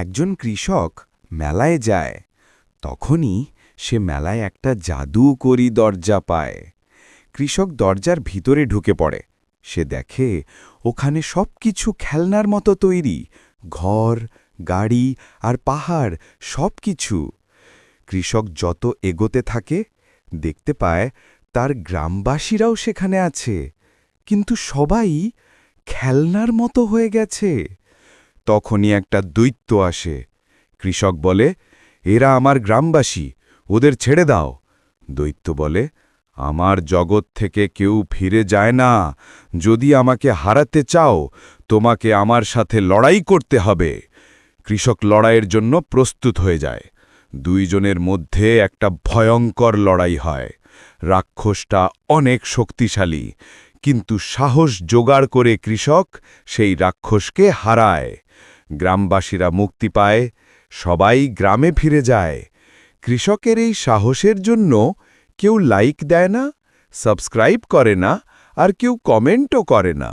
একজন কৃষক মেলায় যায়, তখনই সে মেলায় একটা জাদুকরি দরজা পায়। কৃষক দরজার ভিতরে ঢুকে পড়ে। সে দেখে ওখানে সবকিছু খেলনার মতো তৈরি, ঘর, গাড়ি আর পাহাড় সবকিছু। কৃষক যত এগোতে থাকে, দেখতে পায় তার গ্রামবাসীরাও সেখানে আছে, কিন্তু সবাই খেলনার মতো হয়ে গেছে। তখনই একটা দৈত্য আসে। কৃষক বলে, এরা আমার গ্রামবাসী, ওদের ছেড়ে দাও। দৈত্য বলে, আমার জগৎ থেকে কেউ ফিরে যায় না। যদি আমাকে হারাতে চাও, তোমাকে আমার সাথে লড়াই করতে হবে। কৃষক লড়াইয়ের জন্য প্রস্তুত হয়ে যায়। দুইজনের মধ্যে একটা ভয়ঙ্কর লড়াই হয়। রাক্ষসটা অনেক শক্তিশালী, কিন্তু সাহস জোগাড় করে কৃষক সেই রাক্ষসকে হারায়। গ্রামবাসীরা মুক্তি পায়, সবাই গ্রামে ফিরে যায়। কৃষকের এই সাহসের জন্য কেউ লাইক দেয় না সাবস্ক্রাইব করে না, আর কেউ কমেন্টও করে না।